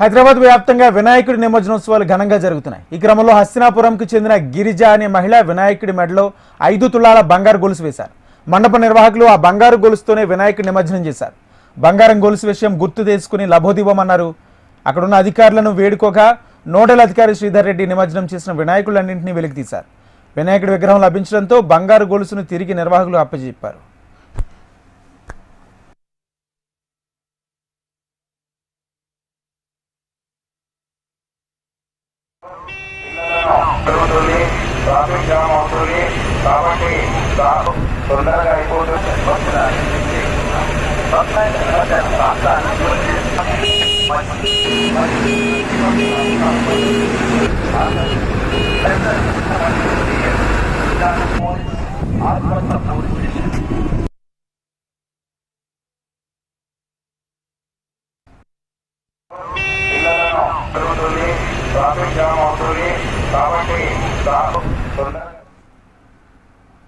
హైదరాబాద్ వ్యాప్తంగా వినాయకుడి నిమజ్జనోత్సవాలు ఘనంగా జరుగుతున్నాయి. ఈ క్రమంలో హస్తినాపురంకు చెందిన గిరిజ అనే మహిళ వినాయకుడి మెడలో ఐదు తులాల బంగారు గొలుసు వేశారు. మండప నిర్వాహకులు ఆ బంగారు గొలుసుతోనే వినాయకుడి నిమజ్జనం చేశారు. బంగారం గొలుసు విషయం గుర్తు తెచ్చుకుని లభోదివ్వమన్నారు అక్కడున్న అధికారులను వేడుకోగా నోడల్ అధికారి శ్రీధర్ రెడ్డి నిమజ్జనం చేసిన వినాయకులన్నింటినీ వెలికితీశారు. వినాయకుడి విగ్రహం లభించడంతో బంగారు గొలుసును తిరిగి నిర్వాహకులు అప్పజెప్పారు జరుగుతుంది ట్రాఫిక్ జామ్ అవుతుంది కాబట్టి తొందరగా అయిపోతుంది పిల్లలను జరుగుతుంది ట్రాఫిక్ జామ్ అవుతుంది కాబట్టి